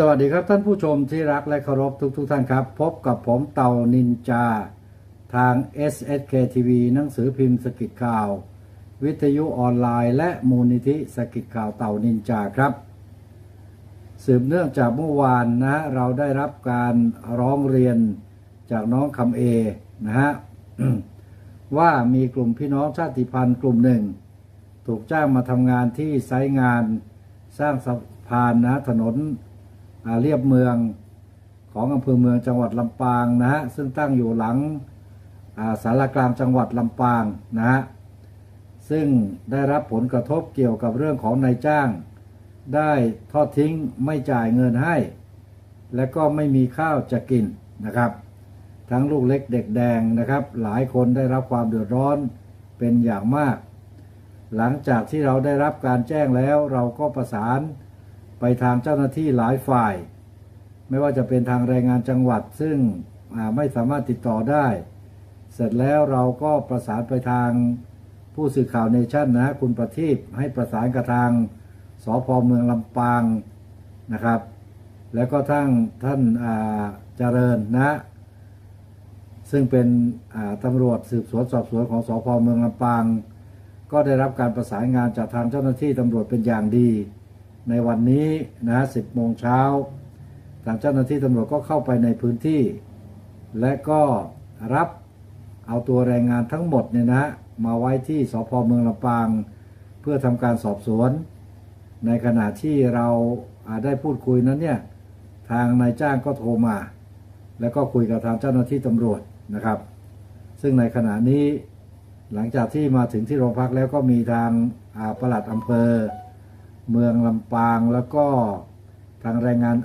สวัสดีครับท่านผู้ชมที่รักและเคารพทุกทท่านครับ พบกับผมเต่านินจา ทาง SSK TV หนังสือพิมพ์สกิดข่าว วิทยุออนไลน์ และมูลนิธิสกิดข่าวเต่านินจาครับ สืบเนื่องจากเมื่อวานนะ เราได้รับการร้องเรียนจากน้องคำเอนะฮะว่ามีกลุ่มพี่น้องชาติพันธุ์กลุ่มหนึ่ง ถูกจ้างมาทำงานที่ไซต์งานสร้างสะพานนะถนน เรียบเมืองของอำเภอเมืองจังหวัดลำปางนะฮะซึ่งตั้งอยู่หลังาสารกลางจังหวัดลำปางนะฮะซึ่งได้รับผลกระทบเกี่ยวกับเรื่องของนายจ้าง ได้ทอดทิ้งไม่จ่ายเงินให้ และก็ไม่มีข้าวจะกินนะครับ ทั้งลูกเล็กเด็กแดงนะครับ หลายคนได้รับความเดือดร้อนเป็นอย่างมาก หลังจากที่เราได้รับการแจ้งแล้วเราก็ประสาน ไปทางเจ้าหน้าที่หลายฝ่าย ไม่ว่าจะเป็นทางแรงงานจังหวัดซึ่งไม่สามารถติดต่อได้ เสร็จแล้วเราก็ประสานไปทางผู้สื่อข่าวเนชั่นนะคุณประทีปให้ประสานกับทางสพเมืองลำปางนะครับ แล้วก็ทั้งท่านอ่าเจริญนะ ซึ่งเป็นตำรวจสืบสวนสอบสวนของสพเมืองลำปาง ก็ได้รับการประสานงานจากทางเจ้าหน้าที่ตำรวจเป็นอย่างดี ในวันนี้นะ10โมงเช้าทางเจ้าหน้าที่ตำรวจก็เข้าไปในพื้นที่ และก็รับเอาตัวแรงงานทั้งหมดเนี่ยนะมาไว้ที่สพเมืองลำปาง เพื่อทำการสอบสวน ในขณะที่เราอ่าได้พูดคุยนั้นเนี่ยทางนายจ้างก็โทรมา แล้วก็คุยกับทางเจ้าหน้าที่ตำรวจนะครับ ซึ่งในขณะนี้หลังจากที่มาถึงที่โรงพักแล้วก็มีทางอาปลัดอำเภอ เมืองลำปางแล้วก็ทางแรงงาน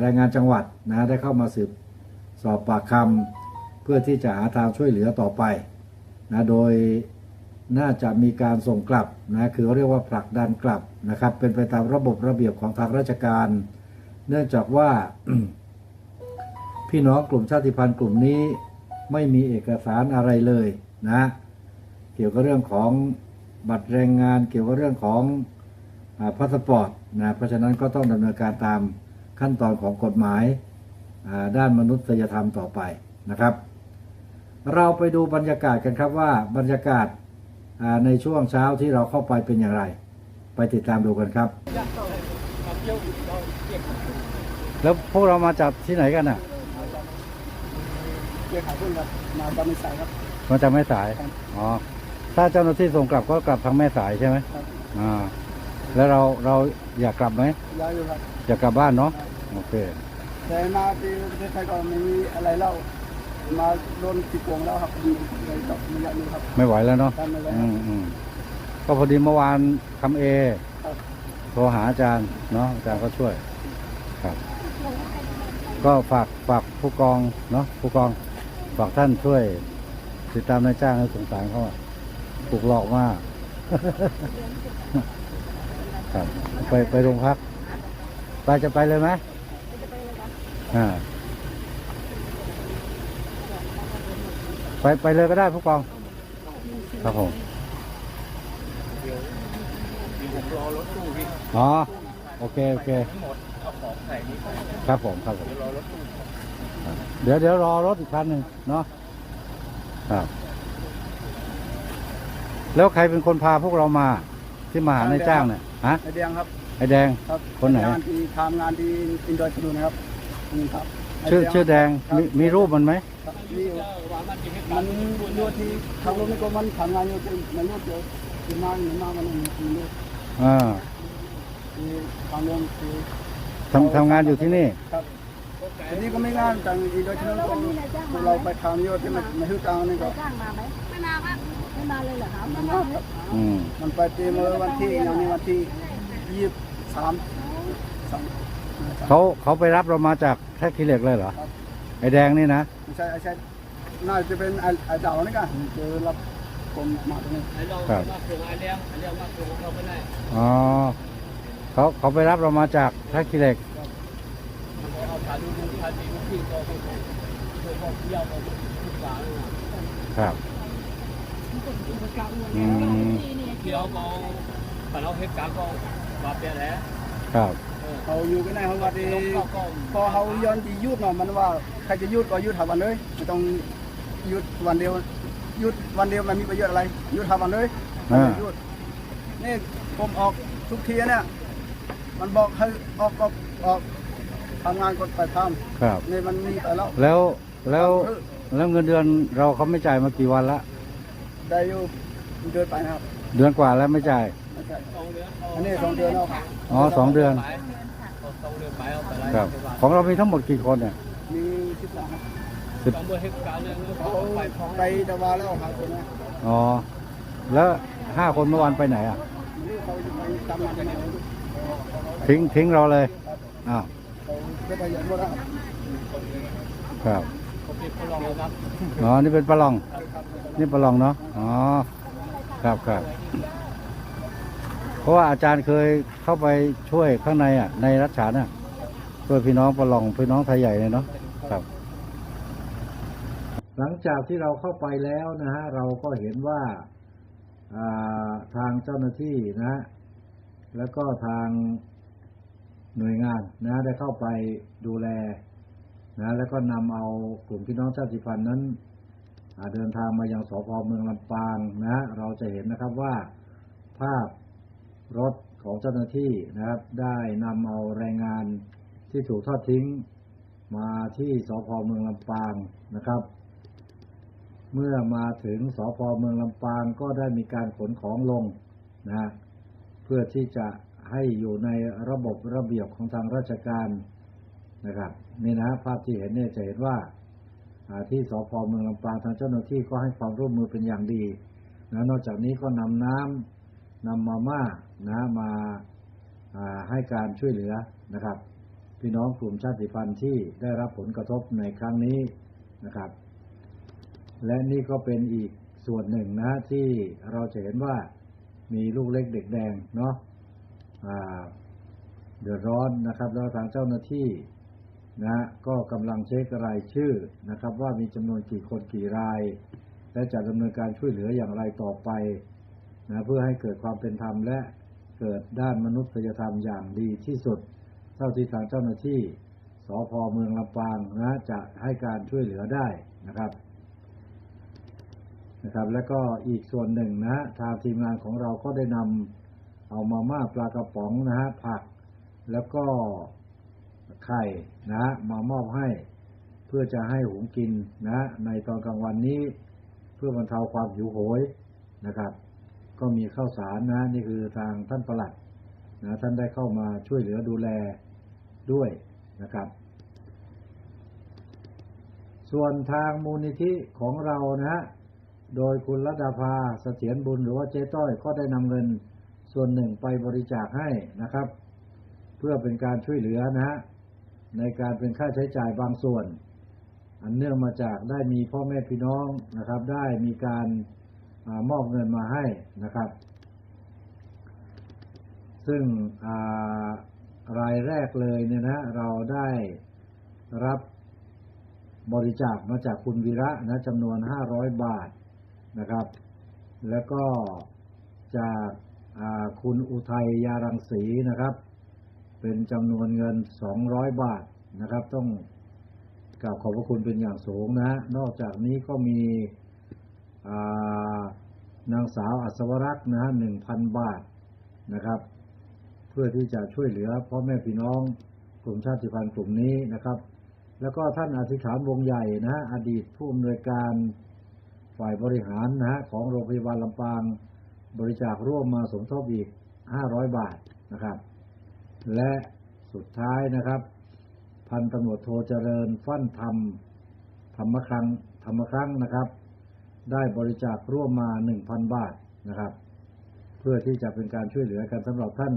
แรงงานจังหวัดนะได้เข้ามาสืบสอบปากคำเพื่อที่จะหาทางช่วยเหลือต่อไปนะโดยน่าจะมีการส่งกลับนะคือเขาเรียกว่าผลักดันกลับนะครับ เป็นไปตามระบบระเบียบของทางราชการ เนื่องจากว่า พี่น้องกลุ่มชาติพันธุ์กลุ่มนี้ไม่มีเอกสารอะไรเลยนะ เกี่ยวกับเรื่องของบัตรแรงงาน เกี่ยวกับเรื่องของ พาสปอร์ตนะเพราะฉะนั้นก็ต้องดำเนินการตามขั้นตอนของกฎหมายอ่าด้านมนุษยธรรมต่อไปนะครับ เราไปดูบรรยากาศกันครับว่าบรรยากาศอ่าในช่วงเช้าที่เราเข้าไปเป็นอย่างไร ไปติดตามดูกันครับ แล้วพวกเรามาจากที่ไหนกันอะเกี่ยวขายหุ้นครับมาจำไม่ใส่ครับมาจากแม่สายครับอ๋อถ้าเจ้าหน้าที่ส่งกลับก็กลับทางแม่สายใช่ไหมครับอ่า แล้วเราเราอยากกลับไหมย้ายอยู่ครับอยากกลับบ้านเนาะโอเคแต่มาที่ประเทศไทยก็ไม่มีอะไรเล่ามาโดนติดโกงแล้วครับอยู่เลยกับไม่อยากอยู่ครับไม่ไหวแล้วเนาะทำอะไรคอืรับมอืมก็พอดีเมื่อวานคำเอครับโทรหาอาจารย์เนาะอาจารย์ก็ช่วยครับ ก็ฝากฝากผู้กองเนาะผู้กองฝากท่านช่วย ติดตามนายจ้างให้สงสารเขาอะถูกหลอกมาก ครับ ไปไปโรงพักไปจะไปเลยไหมอ่าไปไปเลยก็ได้ผู้กอง ครับผมรอรถตู้พี่อ๋อ โอเค โอเคทั้งหมดเอาของใส่นี้ไปครับผม ครับผมรอรถตู้เดี๋ยวเดี๋ยวรอรถอีกคันหนึ่งเนาะ ครับ แล้วใครเป็นคนพาพวกเรามาที่มาหานายจ้างเนี่ย ฮะไอแดงครับไอแดง ครับคนไหน งานที่ทำงานที่อินโดนีเซียนะครับนี่ครับไชื่อชื่อแดงครับมีมีรูปมันไหมครับนี่มันอยู่ที่ทางรถนี่ก็มันทำงานอยู่ที่มันรถเดียวที่มาอยู่มามันมันรถอ่าที่ทางรถที่ทำทำงานอยู่ที่นี่ ครับทีนี้ก็ไม่งานจังอีโดยเฉพาะคนเราไปทำโยที่มันมาฮือกลางนี่ก็จ้างมาไหมไม่มาครับ ไม่มาเลยเหรอครับไม่มาเลยอืมมันไปตีเมื่อวันที่อย่างนี้วันที่ยี่สามสามเขาเขาไปรับเรามาจากแท็กซี่เหล็กเลยเหรอไอแดงนี่นะไม่ใช่ไม่ใช่น่าจะเป็นไอ้ไอ้เจ้านี่กันเจอรับผมมาตรงนี้ครับอ๋อเขาเขาไปรับเรามาจากแท็กซี่เหล็กครับ อืมเดี๋ยวก็ปเราเหตุการณ์ก็ว่าเปลี่ยนแล้วครับเออเขาอยู่กันในห้องวัดเองพอเขาย้อนดียุดเนาะมันว่าใครจะยุดก็ยุดหาวันเลยไม่ต้องยุดวันเดียวยุดวันเดียวมันมีประโยชน์อะไรยุดหาวันเลยไม่ต้องยุดนี่ผมออกทุกทีเนี่ยมันบอกให้ออกก็ออกทำงานกดไปทครับำนี่มันมีไปแล้วแล้วแล้วแล้วเงินเดือนเราเขาไม่จ่ายมากี่วันละ ได้อยู่เดินไปนะครับเดือนกว่าแล้วไม่จ่าย ไม่ใช่อันนี้สองเดือนแล้วอ๋อสองเดือน ครับ ของเรามีทั้งหมดกี่คนเนี่ยมีสิบสามสิบเขาไปตะวันแล้วหาคนนะอ๋อ แล้วห้าคนเมื่อวานไปไหนอะ นี่เขาอยู่ไปทำงานกันไหนทิ้งทิ้งเราเลย อ้าวเขาได้ไปเยอะหมดแล้วครับ อ๋อ นี่เป็นปลาลอง นี่ปลาลองเนาะ อ๋อ ครับครับเพราะว่าอาจารย์เคยเข้าไปช่วยข้างในอะ ในรัชฉานอะช่วยพี่น้องปลาลองพี่น้องไทยใหญ่เลยเนาะ ครับ หลังจากที่เราเข้าไปแล้วนะฮะ เราก็เห็นว่าาทางเจ้าหน้าที่นะฮะ แล้วก็ทางหน่วยงานนะ ได้เข้าไปดูแล นะแล้วก็นำเอากลุ่มพี่น้องชาติพันธุ์นั้นเดินทางมายังสพเมืองลำปางนะเราจะเห็นนะครับว่าภาพรถของเจ้าหน้าที่นะครับ ได้นำเอาแรงงานที่ถูกทอดทิ้งมาที่สพเมืองลำปางนะครับ เมื่อมาถึงสพเมืองลำปางก็ได้มีการขนของลงนะเพื่อที่จะให้อยู่ในระบบระเบียบของทางราชการ นะครับนี่นะภาพที่เห็นเนี่ยจะเห็นว่าที่สพเมืองลำปางทางเจ้าหน้าที่ก็ให้ความร่วมมือเป็นอย่างดีนะนอกจากนี้ก็นำน้ำนำมาม่านะมาให้การช่วยเหลือนะครับ พี่น้องกลุ่มชาติพันธุ์ที่ได้รับผลกระทบในครั้งนี้นะครับ และนี่ก็เป็นอีกส่วนหนึ่งนะที่เราจะเห็นว่ามีลูกเล็กเด็กแดงเนาะอ่าเดือดร้อนนะครับ แล้วทางเจ้าหน้าที่ นะก็กำลังเช็ครายชื่อนะครับ ว่ามีจำนวนกี่คนกี่ราย และจะดำเนินการช่วยเหลืออย่างไรต่อไปนะเพื่อให้เกิดความเป็นธรรมและเกิดด้านมนุษยธรรมอย่างดีที่สุด เท่าที่ทางเจ้าหน้าที่สพเมืองลำปางนะจะให้การช่วยเหลือได้นะครับนะครับ แล้วก็อีกส่วนหนึ่งนะฮะทางทีมงานของเราก็ได้นำเอามาม่าปลากระป๋องนะฮะผัก แล้วก็ ไข่นะ มามอบให้เพื่อจะให้หุงกินนะ ในตอนกลางวันนี้ เพื่อบรรเทาความหิวโหยนะครับ ก็มีข้าวสารนะ นี่คือทางท่านประหลัดนะท่านได้เข้ามาช่วยเหลือดูแลด้วยนะครับ ส่วนทางมูลนิธิของเรานะฮะโดยคุณรัดาภาเสถียรบุญหรือว่าเจ๊ต้อยก็ได้นำเงินส่วนหนึ่งไปบริจาคให้นะครับ เพื่อเป็นการช่วยเหลือนะฮะ ในการเป็นค่าใช้จ่ายบางส่วน อันเนื่องมาจากได้มีพ่อแม่พี่น้องนะครับ ได้มีการอมอบเงินมาให้นะครับ ซึ่งรายแรกเลยเนี่ยนะเราได้รับบริจาคมาจากคุณวีระนะจำนวน 500 บาทนะครับ แล้วก็จากคุณอุทัยยารังสีนะครับ เป็นจำนวนเงิน 200 บาทนะครับ ต้องกราบขอบพระคุณเป็นอย่างสูงนะนอกจากนี้ก็มีานางสาวอัศวรักษ์นะฮะ1,000บาทนะครับ เพื่อที่จะช่วยเหลือพ่อแม่พี่น้องกลุ่มชาติพันธุ์กลุ่มนี้นะครับ แล้วก็ท่านอธิษฐานวงใหญ่นะฮะอดีตผู้อำนวยการฝ่ายบริหารนะฮะของโรงพยาบาลลำปางบริจาคร่วมมาสมทบอีก 500 บาทนะครับ และสุดท้ายนะครับ พันตำรวจโทเจริญฟั่นธรรมธรรมครังธรรมครั้งนะครับ ได้บริจาคร่วมมา 1,000 บาทนะครับ เพื่อที่จะเป็นการช่วยเหลือกันสำหรับท่าน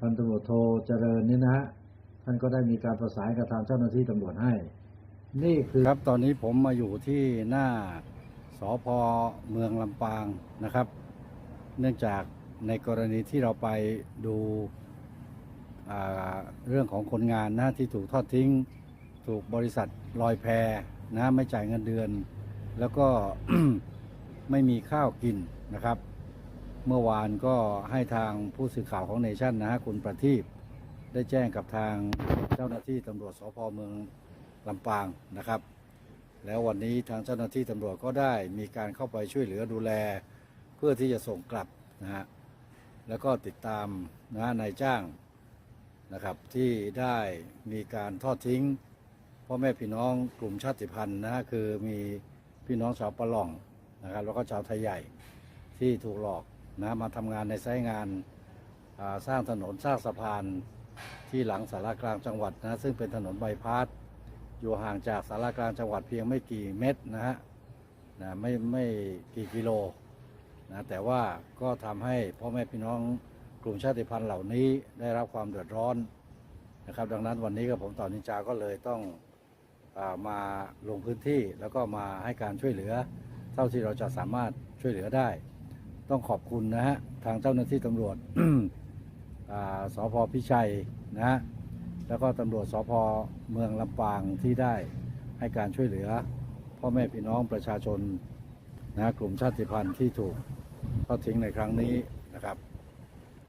พันตำรวจโทเจริญนี่นะฮะท่านก็ได้มีการประสานกับทางเจ้าหน้าที่ตำรวจให้ นี่คือครับตอนนี้ผมมาอยู่ที่หน้าสอพอเมืองลำปางนะครับ เนื่องจากในกรณีที่เราไปดู เรื่องของคนงานนะที่ถูกทอดทิ้ง ถูกบริษัทลอยแพนะไม่จ่ายเงินเดือน แล้วก็ไม่มีข้าวกินนะครับ เมื่อวานก็ให้ทางผู้สื่อข่าวของเนชั่นนะฮะคุณประทีปได้แจ้งกับทางเจ้าหน้าที่ตำรวจสพเมืองลำปางนะครับ แล้ววันนี้ทางเจ้าหน้าที่ตำรวจก็ได้มีการเข้าไปช่วยเหลือดูแล เพื่อที่จะส่งกลับนะฮะแล้วก็ติดตามนะนายจ้าง นะครับที่ได้มีการทอดทิ้งพ่อแม่พี่น้องกลุ่มชาติพันธุ์นะฮะคือมีพี่น้องชาวปะหล่องนะครับแล้วก็ชาวไทยใหญ่ที่ถูกหลอกนะมาทำงานในไซต์งานาสร้างถนนสร้างสะพานที่หลังสารกลางจังหวัดนะซึ่งเป็นถนนใบายพาสอยู่ห่างจากสารกลางจังหวัดเพียงไม่กี่เมตรนะฮะนะไม่ไม่กี่กิโลนะแต่ว่าก็ทำให้พ่อแม่พี่น้อง กลุ่มชาติพันธุ์เหล่านี้ได้รับความเดือดร้อนนะครับ ดังนั้นวันนี้กับผมต่อนินจาก็เลยต้องอมาลงพื้นที่แล้วก็มาให้การช่วยเหลือ เท่าที่เราจะสามารถช่วยเหลือได้ ต้องขอบคุณนะฮะทางเจ้าหน้าที่ตำรวจอ่าสพพิชัยนะฮะแล้วก็ตำรวจสพเมืองลำปางที่ได้ให้การช่วยเหลือ พ่อแม่พี่น้องประชาชนนะกลุ่มชาติพันธุ์ที่ถูกทอดทิ้งในครั้งนี้นะครับ